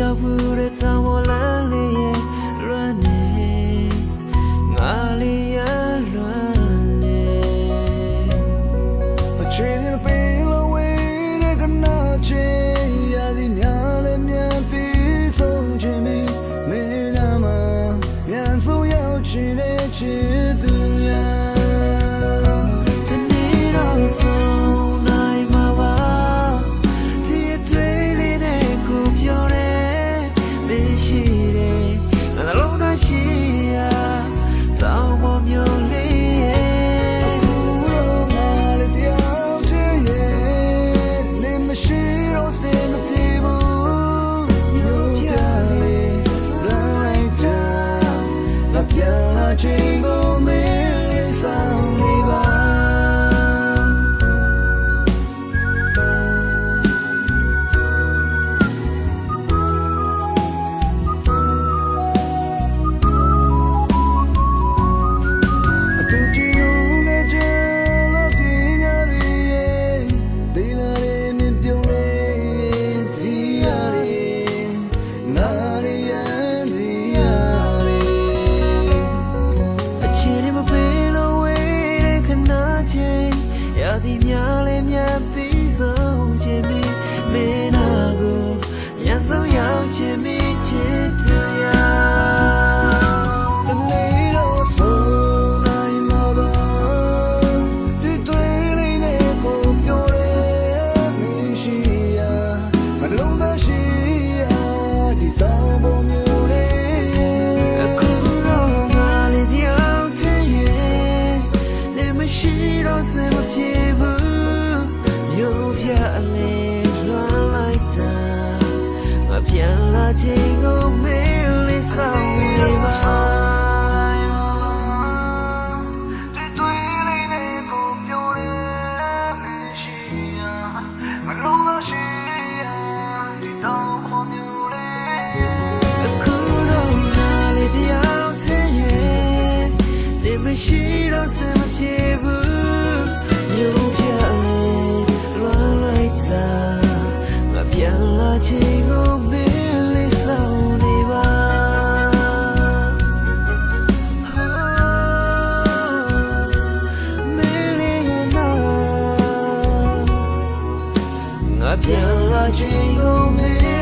ရှာဖွေတဲ့သံဝလန်လေးရဲ့လွမ်းနေငါလေးရဲ့လွမ်းနေ A dream in a တော့စင်မပြေဘူးမြို့ပြအလင်းလွှမ်းလိုက်တာငါပြန်လာချိန်ကိုမေးလေးဆောင် 那片垃圾桶里